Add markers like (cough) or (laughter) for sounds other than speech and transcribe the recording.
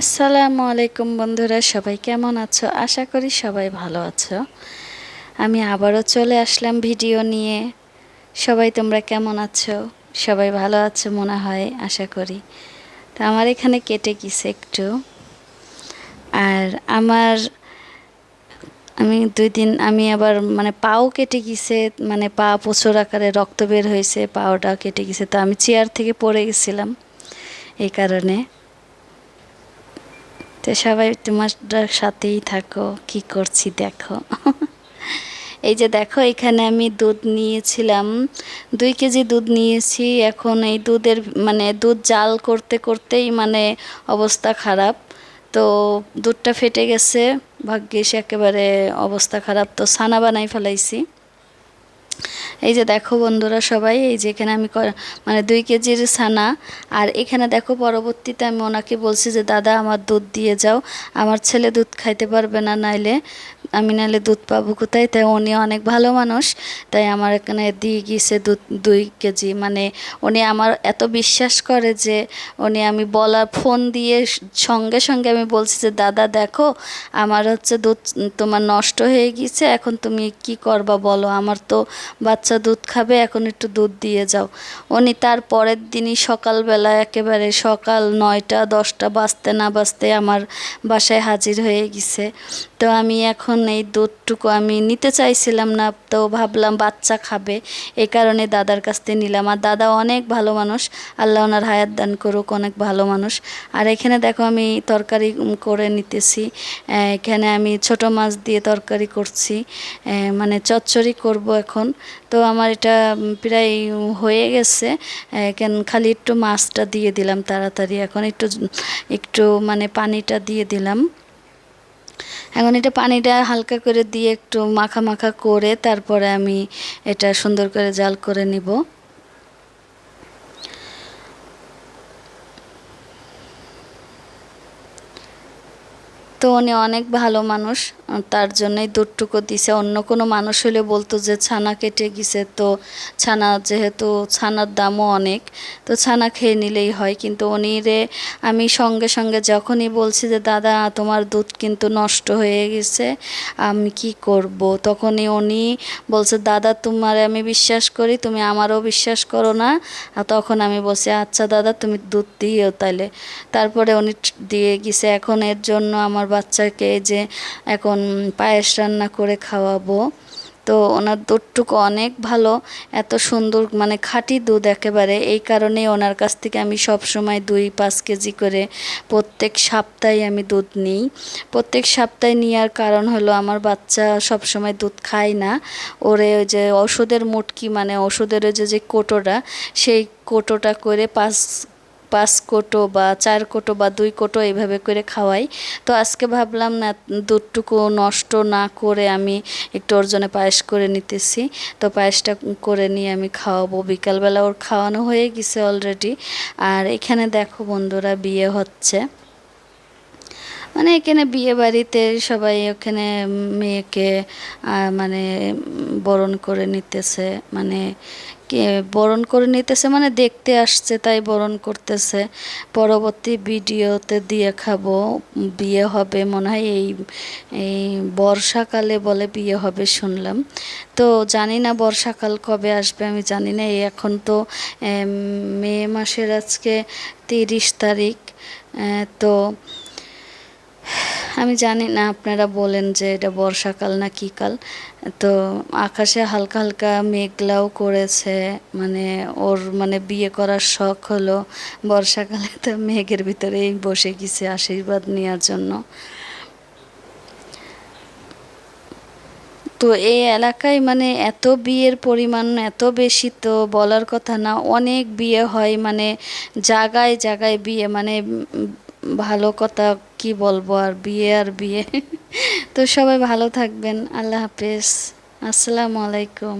আসসালামু আলাইকুম বন্ধুরা, সবাই কেমন আছো? আশা করি সবাই ভালো আছো। আমি আবারও চলে আসলাম ভিডিও নিয়ে। সবাই তোমরা কেমন আছো? সবাই ভালো আছো মনে হয়, আশা করি। তো আমার এখানে কেটে গেছে একটু। আর আমার, আমি দুই দিন, আমি আবার মানে পাও কেটে গেছে মানে পা প্রচুর আকারে রক্ত বের হয়েছে, পাওটা কেটে গেছে। তো আমি চেয়ার থেকে পড়ে গেছিলাম এই কারণে। তো সবাই তোমার সাথেই থাকো, কি করছি দেখো। (laughs) এই যে দেখো, এখানে আমি দুধ নিয়েছিলাম। দুই কেজি দুধ নিয়েছি, এখন এই দুধের মানে দুধ জাল করতে করতেই মানে অবস্থা খারাপ। তো দুধটা ফেটে গেছে, ভাগ্যিস একেবারে অবস্থা খারাপ। তো ছানা বানাই ফেলাইছি। এই যে দেখো বন্ধুরা সবাই, এই যে এখানে আমি মানে দুই কেজির ছানা। আর এখানে দেখো পরবর্তীতে আমি ওনাকে বলছি যে, দাদা, আমার দুধ দিয়ে যাও। আমার ছেলে দুধ খাইতে পারবে না নাইলে। আমি নাহলে দুধ পাবো কোথায়? তাই উনি অনেক ভালো মানুষ, তাই আমার এখানে দিয়ে গিয়েছে দুধ দুই কেজি। মানে উনি আমার এত বিশ্বাস করে যে উনি আমি বলার ফোন দিয়ে সঙ্গে সঙ্গে আমি বলছি যে, দাদা, দেখো, আমার হচ্ছে দুধ তোমার নষ্ট হয়ে গিয়েছে, এখন তুমি কি করবা বলো? আমার তো বাচ্চা দুধ খাবে, এখন একটু দুধ দিয়ে যাও। উনি তার পরের দিনই সকালবেলা একেবারে সকাল নয়টা, দশটা বাজতে না বাজতে আমার বাসায় হাজির হয়ে গেছে তো আমি এখন এই দুধটুকু আমি নিতে চাইছিলাম না, তো ভাবলাম বাচ্চা খাবে। এই কারণে দাদার কাছ থেকে নিলাম। আর দাদা অনেক ভালো মানুষ। আল্লাহ ওনার হায়াত দান করুক, অনেক ভালো মানুষ। আর এখানে দেখো আমি তরকারি করে নিতেছি। এখানে আমি ছোট মাছ দিয়ে তরকারি করছি। মানে চচ্চড়ি করব এখন। তো আমার এটা প্রায় হয়ে গেছে। কেন খালি একটু মাছটা দিয়ে দিলাম তাড়াতাড়ি। এখন একটু একটু মানে পানিটা দিয়ে দিলাম। এখন এটা পানিটা হালকা করে দিয়ে একটু মাখা মাখা করে তারপরে আমি এটা সুন্দর করে জাল করে নিব। তো উনি অনেক ভালো মানুষ। তার জন্যই দুধটুকু দিছে। অন্য কোনো মানুষ হলে বলতো যে, ছানা কেটে গেছে। তো ছানা যেহেতু, ছানার দামও অনেক, তো ছানা খেয়ে নিলেই হয়। কিন্তু উনি রে, আমি সঙ্গে সঙ্গে যখনই বলছি যে, দাদা, তোমার দুধ কিন্তু নষ্ট হয়ে গেছে, আমি কি করব? তখনই উনি বলছে, দাদা, তোমার আমি বিশ্বাস করি, তুমি আমারও বিশ্বাস করো না। আর তখন আমি বলছি আচ্ছা দাদা, তুমি দুধ দিও তাহলে তারপরে উনি দিয়ে গেছে, এখন এর জন্য আমার বাচ্চাকে যে, এখন পায়েস রান্না করে খাওয়াবো। তো ওনার দুধটুকু অনেক ভালো, এত সুন্দর মানে খাঁটি দুধ একেবারে। এই কারণেই ওনার কাছ থেকে আমি সব সময় দুই পাঁচ কেজি করে প্রত্যেক সপ্তাহে আমি দুধ নিই। প্রত্যেক সপ্তাহে নেওয়ার কারণ হলো আমার বাচ্চা সব সময় দুধ খায় না। ওরে ওই যে ওষুধের মুটকি মানে ওষুধের যে যে কোটোটা, সেই কোটোটা করে পাঁচ পাঁচ কোটো বা চার কোটো বা দুই কোটো এইভাবে করে খাওয়াই। তো আজকে ভাবলাম না, দুধটুকু নষ্ট না করে আমি একটু ওর জন্য পায়েস করে নিতেছি। তো পায়েসটা করে নিয়ে আমি খাওয়াবো। বিকালবেলা ওর খাওয়ানো হয়ে গেছে অলরেডি আর এখানে দেখো বন্ধুরা, বিয়ে হচ্ছে। মানে এখানে বিয়ে বাড়িতে সবাই ওখানে মেয়েকে মানে বরণ করে নিতেছে মানে বরণ করে নিতেছে মানে দেখতে আসছে তাই বরণ করতেছে। পরবর্তী ভিডিওতে দিয়ে খাব, বিয়ে হবে মনে হয় এই এই বর্ষাকালে বলে বিয়ে হবে শুনলাম। তো জানি না বর্ষাকাল কবে আসবে, আমি জানি না, এই এখন তো মে মাসের আজকে তিরিশ তারিখ তো আমি জানি না, আপনারা বলেন যে এটা বর্ষাকাল না কী কাল। তো আকাশে হালকা হালকা মেঘলাও করেছে মানে ওর মানে বিয়ে করার শখ হলো বর্ষাকালে তো মেঘের ভিতরেই বসে গেছে আশীর্বাদ নেওয়ার জন্য। তো এই এলাকায় মানে এত বিয়ের পরিমাণ, এত বেশি তো বলার কথা না, অনেক বিয়ে হয় মানে জায়গায় জায়গায় বিয়ে মানে ভালো কথা কি বলব আর বিয়ে আর বিয়ে। তো সবাই ভালো থাকবেন আল্লাহ হাফেজ। আসসালামু আলাইকুম।